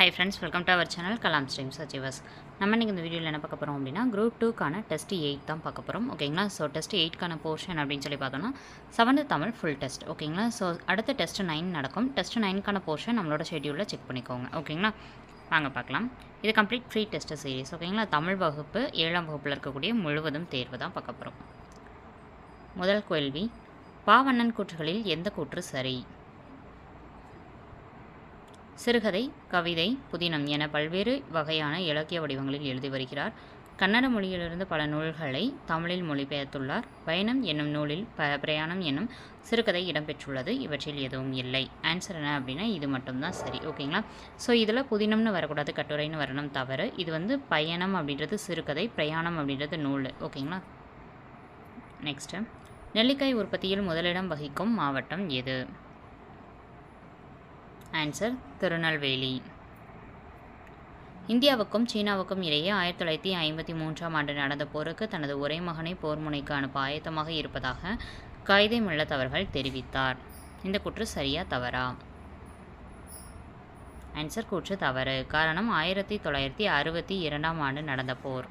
Hi friends welcome to our channel Kalam streams achievers நம்ம இன்றைக்கி இந்த வீடியோவில் என்ன பார்க்க போகிறோம் அப்படின்னா குரூப் டூக்கான டெஸ்ட் எயிட் தான் பார்க்க போகிறோம் ஓகேங்களா ஸோ டெஸ்ட் எயிட்க்கான போர்ஷன் அப்படின்னு சொல்லி பார்த்தோம்னா செவன்த் தமிழ் ஃபுல் டெஸ்ட் ஓகேங்களா ஸோ அடுத்த டெஸ்ட் நைன் நடக்கும். டெஸ்ட் நைனுக்கான போர்ஷன் நம்மளோட ஷெட்யூலில் செக் பண்ணிக்கோங்க ஓகேங்களா வாங்க பார்க்கலாம். இது கம்ப்ளீட் ஃப்ரீ டெஸ்ட் சீரிஸ் ஓகேங்களா தமிழ் வகுப்பு ஏழாம் வகுப்பில் இருக்கக்கூடிய முழுவதும் தேர்வு தான் பார்க்க போகிறோம் முதல் கேள்வி பாவண்ணன் கூற்றுகளில் எந்த கூற்று சரி? சிறுகதை கவிதை புதினம் என பல்வேறு வகையான இலக்கிய வடிவங்களில் எழுதி வருகிறார். கன்னட மொழியிலிருந்து பல நூல்களை தமிழில் மொழிபெயர்த்துள்ளார். பயணம் என்னும் நூலில் ப பிரயாணம் என்னும் சிறுகதை இடம்பெற்றுள்ளது. இவற்றில் எதுவும் இல்லை. ஆன்சர் என்ன அப்படின்னா இது மட்டும்தான் சரி. ஓகேங்களா ஸோ இதில் புதினம்னு வரக்கூடாது கட்டுரைன்னு வரணும் தவறு. இது வந்து பயணம் அப்படின்றது சிறுகதை பிரயாணம் அப்படின்றது நூல். ஓகேங்களா நெக்ஸ்ட்டு நெல்லிக்காய் உற்பத்தியில் முதலிடம் வகிக்கும் மாவட்டம் எது? ஆன்சர் திருநெல்வேலி இந்தியாவுக்கும் சீனாவுக்கும் இடையே ஆயிரத்தி தொள்ளாயிரத்தி ஐம்பத்தி மூன்றாம் ஆண்டு நடந்த போருக்கு தனது ஒரே மகனை போர் முனைக்கு அனுப்ப ஆயத்தமாக இருப்பதாக கைதை மில்லத் அவர்கள் தெரிவித்தார். இந்த குற்று சரியா தவறா? ஆன்சர் கூற்று தவறு. காரணம் ஆயிரத்தி தொள்ளாயிரத்தி அறுபத்தி இரண்டாம் ஆண்டு நடந்த போர்.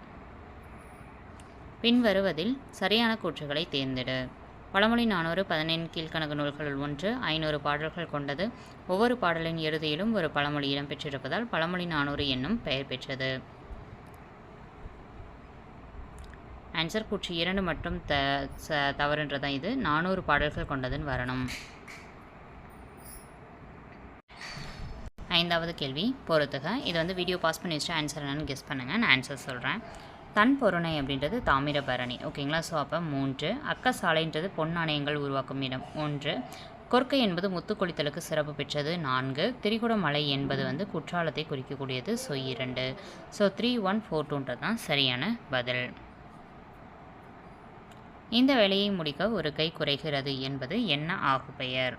பின்வருவதில் சரியான கூற்றுகளை தேர்ந்தெடு. பழமொழி நானூறு பதினெண் கீழ்கணக்கு நூல்களுள் ஒன்று ஐநூறு பாடல்கள் கொண்டது. ஒவ்வொரு பாடலின் இறுதியிலும் ஒரு பழமொழி இடம்பெற்றிருப்பதால் பழமொழி நானூறு என்னும் பெயர் பெற்றது. ஆன்சர் கூற்று இரண்டு மட்டும் த ச தவறுன்றதான் இது. நானூறு பாடல்கள் கொண்டதுன்னு வரணும். ஐந்தாவது கேள்வி பொறுத்துக. இது வந்து வீடியோ பாஸ் பண்ணி வச்சுட்டு ஆன்சர் என்னன்னு கெஸ் பண்ணுங்கள் நான் ஆன்சர் சொல்கிறேன் தன் பொருணை அப்படின்றது தாமிரபரணி. ஓகேங்களா? ஸோ அப்போ மூன்று. அக்க சாலைன்றது பொன் நாணயங்கள் உருவாக்கும் இடம். ஒன்று. கொர்க்கை என்பது முத்துக்கொளித்தலுக்கு சிறப்பு பெற்றது. நான்கு. திரிகுடமலை என்பது வந்து குற்றாலத்தை குறிக்கக்கூடியது. ஸோ இரண்டு. ஸோ த்ரீ ஒன் ஃபோர் டூன்றது தான் சரியான பதில். இந்த வேலையை முடிக்க ஒரு கை குறைகிறது என்பது என்ன ஆகு பெயர்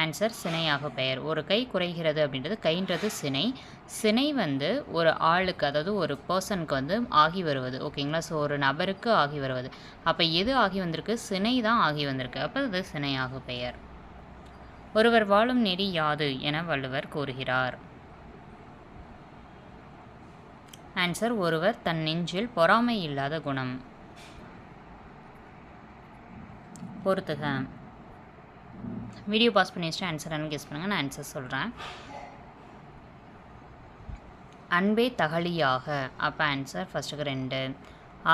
ஆன்சர் சினையாக பெயர். ஒரு கை குறைகிறது அப்படின்றது கைன்றது சினை. சினை வந்து ஒரு ஆளுக்கு அதாவது ஒரு பர்சனுக்கு வந்து ஆகி வருவது. ஓகேங்களா ஸோ ஒரு நபருக்கு ஆகி வருவது. அப்போ எது ஆகி வந்திருக்கு? சினை தான் ஆகி வந்திருக்கு. அப்போ அது சினையாக பெயர். ஒருவர் வாழும் நெறி யாது என வள்ளுவர் கூறுகிறார். ஆன்சர் ஒருவர் தன் நெஞ்சில் பொறாமை இல்லாத குணம். பொறுத்துக. வீடியோ பாஸ் பண்ணி வச்சுட்டு ஆன்சர் கெஸ் பண்ணுங்கள் நான் ஆன்சர் சொல்கிறேன் அன்பே தகலியாக. அப்போ ஆன்சர் ஃபஸ்ட்டுக்கு ரெண்டு.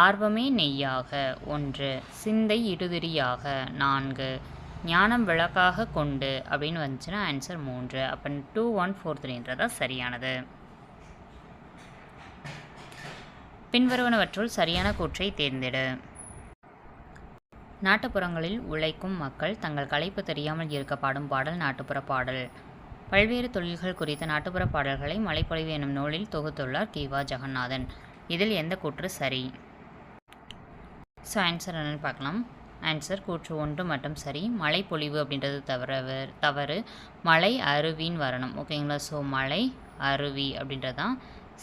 ஆர்வமே நெய்யாக. ஒன்று. சிந்தை இடுதிரியாக. நான்கு. ஞானம் விளக்காக கொண்டு அப்படின்னு வந்துச்சுன்னா ஆன்சர் மூன்று. அப்போ டூ ஒன் ஃபோர் த்ரீன்றதா சரியானது. பின்வருவனவற்றுள் சரியான கூற்றை தேர்ந்தெடு. நாட்டுப்புறங்களில் உழைக்கும் மக்கள் தங்கள் களைப்பு தெரியாமல் இருக்க பாடும் பாடல் நாட்டுப்புற பாடல். பல்வேறு தொழில்கள் குறித்த நாட்டுப்புற பாடல்களை மலைப்பொழிவு எனும் நூலில் தொகுத்துள்ளார் கிவா ஜெகநாதன். இதில் எந்த கூற்று சரி? ஸோ ஆன்சர் என்னென்னு பார்க்கலாம். ஆன்சர் கூற்று ஒன்று மட்டும் சரி. மலைப்பொழிவு அப்படின்றது தவிர தவறு. மலை அருவின்னு வரணும். ஓகேங்களா ஸோ மலை அருவி அப்படின்றது தான்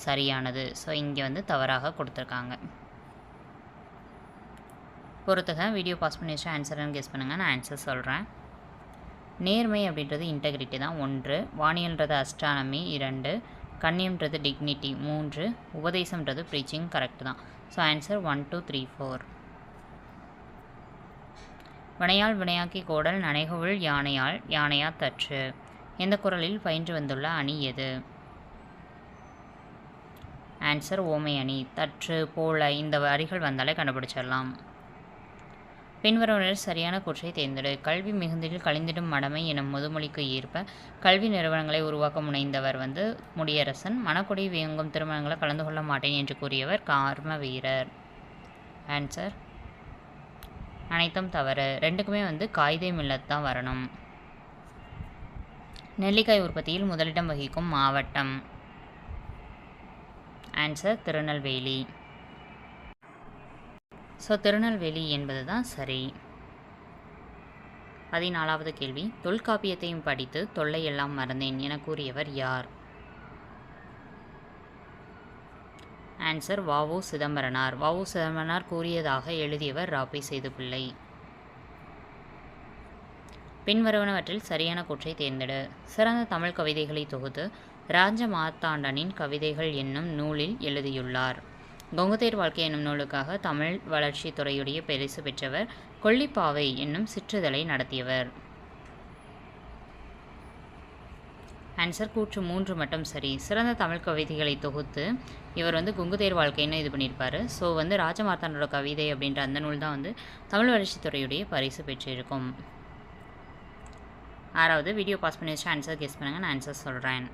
சரியானது. ஸோ இங்கே வந்து தவறாக கொடுத்துருக்காங்க. பொறுத்துக வீடியோ பாஸ் பண்ணி வச்சு ஆன்சர்னு கெஸ் பண்ணுங்கள் நான் ஆன்சர் சொல்கிறேன் நேர்மை அப்படின்றது இன்டெகிரிட்டி தான். ஒன்று வானியல்ன்றது அஸ்ட்ரானமி இரண்டு கண்ணியம்ன்றது டிக்னிட்டி மூன்று உபதேசம்ன்றது ப்ரீச்சிங் கரெக்ட் தான். So answer one two three four வினையால் வினையாக்கி கோடல் நனைகுவில் யானையால் யானையா தற்று. எந்த குரலில் பயின்று வந்துள்ள அணி எது? ஆன்சர் ஓமை அணி. தற்று போல இந்த வரிகள் வந்தாலே கண்டுபிடிச்சிடலாம். பின்வருவனர் சரியான கூற்றை தேர்ந்தெடு. கல்வி மிகுந்தில் கழிந்திடும் மடமை எனும் முதுமொழிக்கு ஏற்ப கல்வி நிறுவனங்களை உருவாக்க முனைந்தவர் வந்து முடியரசன். மணக்குடி வியங்கும் திருமணங்களை கலந்து கொள்ள மாட்டேன் என்று கூறியவர் கார்ம வீரர் ஆன்சர் அனைத்தும் தவறு. ரெண்டுக்குமே வந்து காய்தை மில்லத் தான் வரணும். நெல்லிக்காய் உற்பத்தியில் முதலிடம் வகிக்கும் மாவட்டம். ஆன்சர் திருநெல்வேலி. ஸோ திருநெல்வேலி என்பது தான் சரி. பதினாலாவது கேள்வி. தொல்காப்பியத்தையும் படித்து தொல்லையெல்லாம் மறந்தேன் என கூறியவர் யார்? ஆன்சர் வாவு சிதம்பரனார். வாவு சிதம்பரனார் கூறியதாக எழுதியவர் ராபி செய்து பிள்ளை பின்வருவனவற்றில் சரியான கூற்றை தேர்ந்தெடு. சிறந்த தமிழ் கவிதைகளை தொகுத்து ராஜ மார்த்தாண்டனின் கவிதைகள் என்னும் நூலில் எழுதியுள்ளார். கொங்குதேர் வாழ்க்கை என்னும் நூலுக்காக தமிழ் வளர்ச்சி துறையுடைய பரிசு பெற்றவர் கொல்லிப்பாவை என்னும் சிற்றிதழை நடத்தியவர். ஆன்சர் கூற்று மூன்று மட்டும் சரி. சிறந்த தமிழ் கவிதைகளை தொகுத்து இவர் வந்து குங்குதேர் வாழ்க்கைன்னு இது பண்ணியிருப்பார். ஸோ வந்து ராஜமார்த்தானோட கவிதை அப்படின்ற அந்த நூல் தான் வந்து தமிழ் வளர்ச்சித்துறையுடைய பரிசு பெற்றிருக்கும். ஆறாவது வீடியோ பாஸ் பண்ணி வச்சு ஆன்சர் கெஸ் பண்ணுங்கள் நான் ஆன்சர் சொல்கிறேன்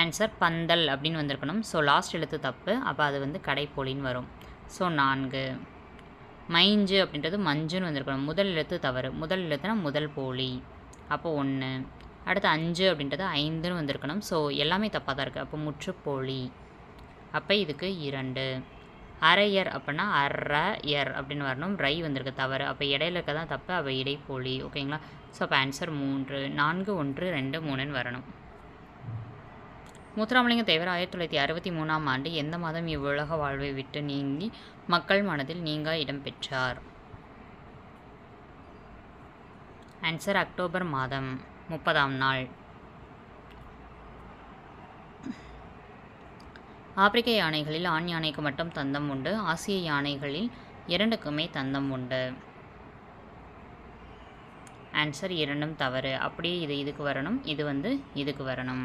ஆன்சர் பந்தல் அப்படின்னு வந்திருக்கணும். ஸோ லாஸ்ட் எழுத்து தப்பு. அப்போ அது வந்து கடைப்போலின்னு வரும். ஸோ நான்கு. மைஞ்சு அப்படின்றது மஞ்சுன்னு வந்திருக்கணும். முதல் எழுத்து தவறு. முதல் எழுத்துனா முதல் போலி. அப்போ ஒன்று அடுத்து அஞ்சு அப்படின்றது ஐந்துன்னு வந்திருக்கணும். ஸோ எல்லாமே தப்பாக தான் இருக்குது அப்போ முற்றுப்போலி. அப்போ இதுக்கு இரண்டு. அரையர் அப்படின்னா அரையர் அப்படின்னு வரணும். ரை வந்திருக்கு தவறு. அப்போ இடையில இருக்க தான் தப்பு. அப்போ இடைப்போலி. ஓகேங்களா ஸோ அப்போ ஆன்சர் மூன்று. நான்கு ஒன்று ரெண்டு மூணுன்னு வரணும். முத்துராமலிங்க தேவர் ஆயிரத்தி தொள்ளாயிரத்தி அறுபத்தி மூணாம் ஆண்டு எந்த மாதம் இவ்வுலக வாழ்வை விட்டு நீங்கி மக்கள் மனதில் நீங்கா இடம் பெற்றார்? ஆன்சர் அக்டோபர் மாதம் முப்பதாம் நாள். ஆப்பிரிக்க யானைகளில் ஆண் யானைக்கு மட்டும் தந்தம் உண்டு. ஆசிய யானைகளில் இரண்டுக்குமே தந்தம் உண்டு. ஆன்சர் இரண்டும் தவறு. அப்படியே இது இதுக்கு வரணும் இது வந்து இதுக்கு வரணும்.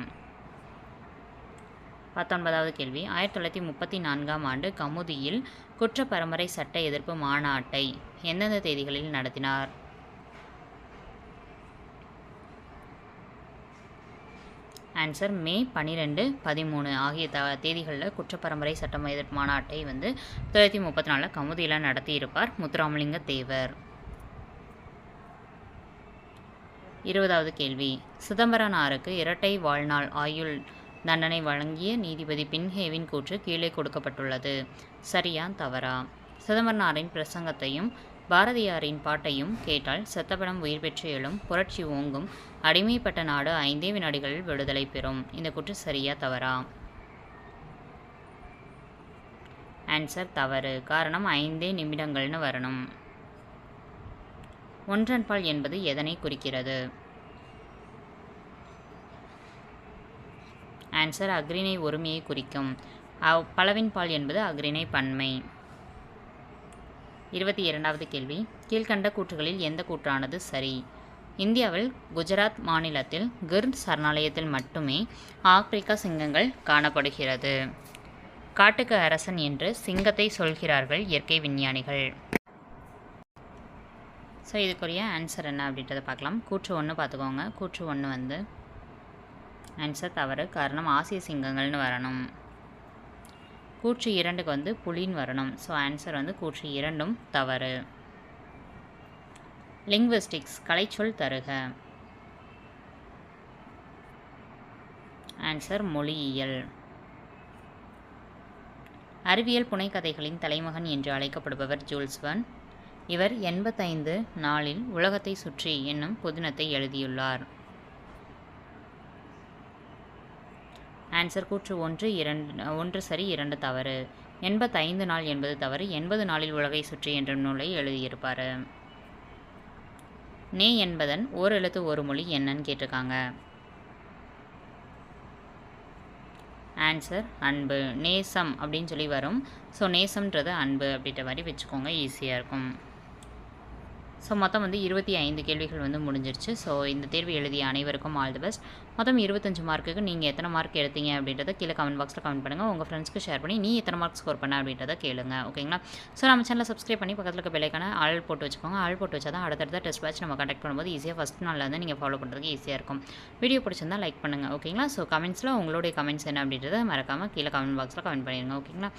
பத்தொன்பதாவது கேள்வி. ஆயிரத்தி தொள்ளாயிரத்தி முப்பத்தி நான்காம் ஆண்டு கமுதியில் குற்ற பரம்பரை சட்ட எதிர்ப்பு மாநாட்டை எந்தெந்த தேதிகளில் நடத்தினார்? ஆன்சர் மே பன்னிரெண்டு பதிமூணு ஆகிய த தேதிகளில் குற்றப்பரம்பரை சட்டம் எதிர்ப்பு மாநாட்டை வந்து தொள்ளாயிரத்தி முப்பத்தி நாலில் கமுதியில் நடத்தியிருப்பார் முத்துராமலிங்க தேவர் இருபதாவது கேள்வி. சிதம்பரனாருக்கு இரட்டை வாழ்நாள் ஆயுள் தண்டனை வழங்கிய நீதிபதி பின்ஹேவின் கூற்று கீழே கொடுக்கப்பட்டுள்ளது. சரியா தவறா? சிதம்பரனாரின் பிரசங்கத்தையும் பாரதியாரின் பாட்டையும் கேட்டால் செத்தப்படம் உயிர் பெற்று எழும் புரட்சி ஓங்கும் அடிமைப்பட்ட நாடு ஐந்தே வினாடிகளில் விடுதலை பெறும். இந்த கூற்று சரியா தவறா? ஆன்சர் தவறு. காரணம் ஐந்தே நிமிடங்கள்னு வரணும். ஒன்றன்பால் என்பது எதனை குறிக்கிறது? ஆன்சர் அக்ரிணை ஒருமையை குறிக்கும். அவ் பலவின் பால் என்பது அக்ரிணை பன்மை. இருபத்தி இரண்டாவது கேள்வி. கீழ்கண்ட கூற்றுகளில் எந்த கூற்றானது சரி? இந்தியாவில் குஜராத் மாநிலத்தில் கிர் சரணாலயத்தில் மட்டுமே ஆப்பிரிக்கா சிங்கங்கள் காணப்படுகிறது. காட்டுக்கு அரசன் என்று சிங்கத்தை சொல்கிறார்கள் இயற்கை விஞ்ஞானிகள். ஸோ இதுக்குரிய ஆன்சர் என்ன அப்படின்றத பார்க்கலாம். கூற்று ஒன்று பார்த்துக்கோங்க. கூற்று ஒன்று வந்து ஆன்சர் தவறு காரணம் ஆசிய சிங்கங்கள்னு வரணும். கூற்று இரண்டுக்கு வந்து புலின்னு வரணும். ஸோ ஆன்சர் வந்து கூற்று இரண்டும் தவறு. லிங்விஸ்டிக்ஸ் கலைச்சொல் தருக. ஆன்சர் மொழியியல். அறிவியல் புனைக்கதைகளின் தலைமகன் என்று அழைக்கப்படுபவர் ஜூல்ஸ்வன். இவர் எண்பத்தைந்து நாளில் உலகத்தை சுற்றி என்னும் புதினத்தை எழுதியுள்ளார். ஆன்சர் கூற்று ஒன்று இரண்டு ஒன்று சரி இரண்டு தவறு. எண்பத்தைந்து நாள் என்பது தவறு எண்பது நாளில் உலகை சுற்றி என்ற நூலை எழுதியிருப்பார். நே என்பதன் ஓர் எழுத்து ஒரு மொழி என்னன்னு கேட்டிருக்காங்க. ஆன்சர் அன்பு. நேசம் அப்படின்னு சொல்லி வரும். ஸோ நேசம்ன்றது அன்பு அப்படின்ற மாதிரி வச்சுக்கோங்க ஈஸியாக இருக்கும். ஸோ மொத்தம் வந்து இருபத்தி ஐந்து கேள்விகள் வந்து முடிஞ்சிருச்சு. ஸோ இந்த தேர்வு எழுதிய அனைவருக்கும் ஆல் தி பெஸ்ட் மொத்தம் இருபத்தஞ்சு மார்க்குக்கு நீங்கள் எத்தனை மார்க் எடுத்தீங்க அப்படின்றத கீழே கமெண்ட் பாக்ஸில் கமெண்ட் பண்ணுங்கள் உங்கள் ஃப்ரெண்ட்ஸ்க்கு ஷேர் பண்ணி நீ எத்தனை மார்க் ஸ்கோர் பண்ண அப்படின்றத கேளுங்க. ஓகேங்களா ஸோ நம்ம சேனலை சப்ஸ்கிரைப் பண்ணி பக்கத்தில் இருக்க பெல்லைக்கான ஆள் போட்டு வச்சுக்கோங்க. ஆள் போட்டு வச்சா தான் அடுத்தடுத்த டெஸ்ட் பேட்ச் நம்ம கண்டக்ட் பண்ணும்போது ஈஸியாக ஃபஸ்ட் நாளில் வந்து நீங்கள் ஃபாலோ பண்ணுறதுக்கு ஈஸியாக இருக்கும். வீடியோ பிடிச்சிருந்தா லைக் பண்ணுங்கள் ஓகேங்களா ஸோ கமெண்ட்ஸில் உங்களுடைய கமெண்ட்ஸ் என்ன அப்படின்றத மறக்காமல் கீழே கமெண்ட் பாக்ஸில் கமெண்ட் பண்ணிடுங்க ஓகேங்களா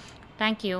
தேங்க்யூ